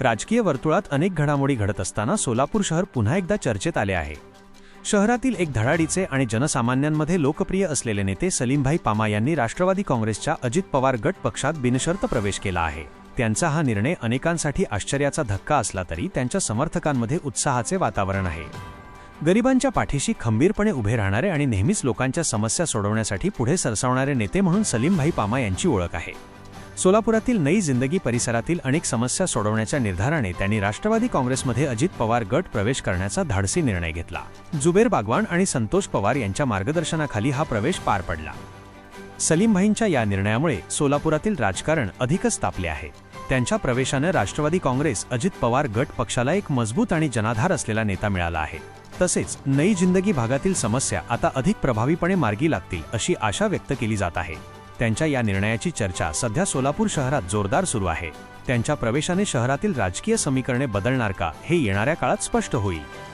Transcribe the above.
राजकीय वर्तुळात अनेक घडामोडी घडत असताना सोलापूर शहर पुन्हा एकदा चर्चेत आले आहे. शहरातील एक धडाडीचे आणि जनसामान्यांमध्ये लोकप्रिय असलेले नेते सलीमभाई पामा यांनी राष्ट्रवादी काँग्रेसच्या अजित पवार गट पक्षात बिनशर्त प्रवेश केला आहे. त्यांचा हा निर्णय अनेकांसाठी आश्चर्याचा धक्का असला तरी त्यांच्या समर्थकांमध्ये उत्साहाचे वातावरण आहे. गरिबांच्या पाठीशी खंबीरपणे उभे राहणारे आणि नेहमीच लोकांच्या समस्या सोडवण्यासाठी पुढे सरसावणारे नेते म्हणून सलीमभाई पामा यांची ओळख आहे. सोलापुरातील नई जिंदगी परिसरातील अनेक समस्या सोडवण्याच्या निर्धाराने त्यांनी राष्ट्रवादी काँग्रेसमध्ये अजित पवार गट प्रवेश करण्याचा धाडसी निर्णय घेतला. जुबेर बागवान आणि संतोष पवार यांच्या मार्गदर्शनाखाली हा प्रवेश पार पडला. सलीमभाईंच्या या निर्णयामुळे सोलापुरातील राजकारण अधिकच तापले आहे. त्यांच्या प्रवेशानं राष्ट्रवादी काँग्रेस अजित पवार गट पक्षाला एक मजबूत आणि जनाधार असलेला नेता मिळाला आहे. तसेच नई जिंदगी भागातील समस्या आता अधिक प्रभावीपणे मार्गी लागतील अशी आशा व्यक्त केली जात आहे. त्यांच्या या निर्णयाची चर्चा सध्या सोलापूर शहरात जोरदार सुरू आहे. त्यांच्या प्रवेशाने शहरातील राजकीय समीकरणे बदलणार का हे येणाऱ्या काळात स्पष्ट होईल.